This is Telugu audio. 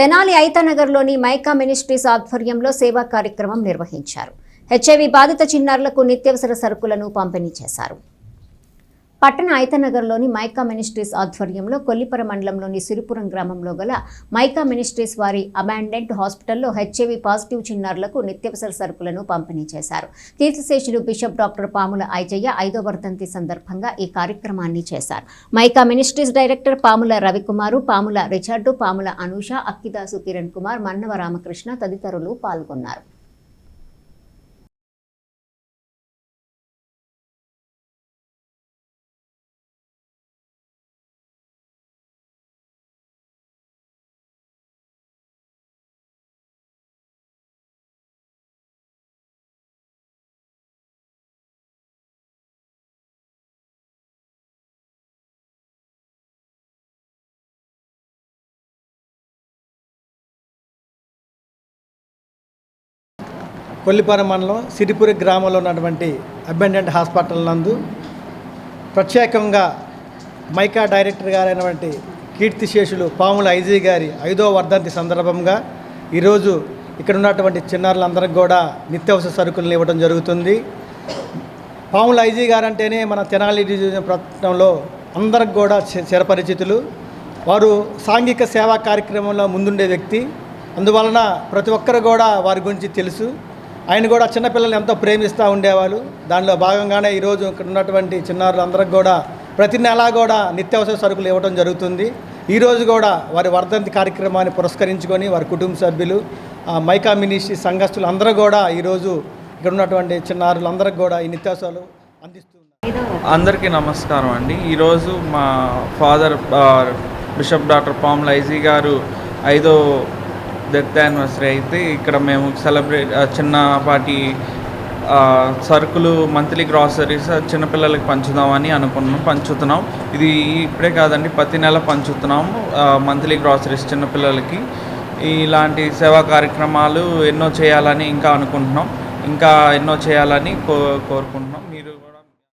తెనాలి ఐతానగర్లోని మైకా మినిస్ట్రీస్ ఆధ్వర్యంలో సేవా కార్యక్రమం నిర్వహించారు. హెచ్ఐవి బాధిత చిన్నారులకు నిత్యావసర సరుకులను పంపిణీ చేశారు. పట్టణ ఐతనగర్లోని మైకా మినిస్ట్రీస్ ఆధ్వర్యంలో కొల్లిపర మండలంలోని సిరిపురం గ్రామంలో గల మైకా మినిస్ట్రీస్ వారి అబాండెంట్ హాస్పిటల్లో హెచ్ఐవి పాజిటివ్ చిన్నారులకు నిత్యవసర సరుకులను పంపిణీ చేశారు. తీర్థశేషుడు బిషప్ డాక్టర్ పాముల ఐజయ్య ఐదో వర్ధంతి సందర్భంగా ఈ కార్యక్రమాన్ని చేశారు. Micah ministries director Pamula Ravikumar Pamula Richard Pamula Anusha Akkidasu Kiran Kumar Mannava Ramakrishna తదితరులు పాల్గొన్నారు. కొల్లిపారం మండలం సిరిపురి గ్రామంలో ఉన్నటువంటి అబెండెంట్ హాస్పిటల్ నందు ప్రత్యేకంగా మైకా డైరెక్టర్ గారైనటువంటి కీర్తిశేషులు పాముల ఐజీ గారి ఐదో వర్ధంతి సందర్భంగా ఈరోజు ఇక్కడ ఉన్నటువంటి చిన్నారులందరికీ కూడా నిత్యావసర సరుకులను ఇవ్వడం జరుగుతుంది. పాముల ఐజీ గారు అంటేనే మన తెనాలి డివిజన్ పట్టణంలో అందరికి కూడా చిరపరిచితులు. వారు సాంఘిక సేవా కార్యక్రమంలో ముందుండే వ్యక్తి. అందువలన ప్రతి ఒక్కరు కూడా వారి గురించి తెలుసు. ఆయన కూడా చిన్నపిల్లల్ని ఎంతో ప్రేమిస్తూ ఉండేవాళ్ళు. దానిలో భాగంగానే ఈరోజు ఇక్కడ ఉన్నటువంటి చిన్నారులందరికి కూడా ప్రతి నెలా కూడా నిత్యావసర సరుకులు ఇవ్వడం జరుగుతుంది. ఈరోజు కూడా వారి వర్ధంతి కార్యక్రమాన్ని పురస్కరించుకొని వారి కుటుంబ సభ్యులు మైకా మినిస్ట్రీ సంఘస్థులు అందరూ కూడా ఈరోజు ఇక్కడ ఉన్నటువంటి చిన్నారులందరికీ కూడా ఈ నిత్యావసరాలు అందిస్తున్నారు. అందరికీ నమస్కారం అండి. ఈరోజు మా ఫాదర్ బిషప్ డాక్టర్ పామ్ లైజీ గారు ఐదో డెత్ యానివర్సరీ అయితే ఇక్కడ మేము సెలబ్రేట్ చిన్నపాటి సరుకులు మంత్లీ గ్రాసరీస్ చిన్నపిల్లలకి పంచుదామని అనుకున్నాం పంచుతున్నాం. ఇది ఇప్పుడే కాదండి ప్రతి నెల పంచుతున్నాం మంత్లీ గ్రాసరీస్ చిన్నపిల్లలకి ఇలాంటి సేవా కార్యక్రమాలు ఎన్నో చేయాలని ఇంకా అనుకుంటున్నాం. ఇంకా ఎన్నో చేయాలని కో కోరుకుంటున్నాం. మీరు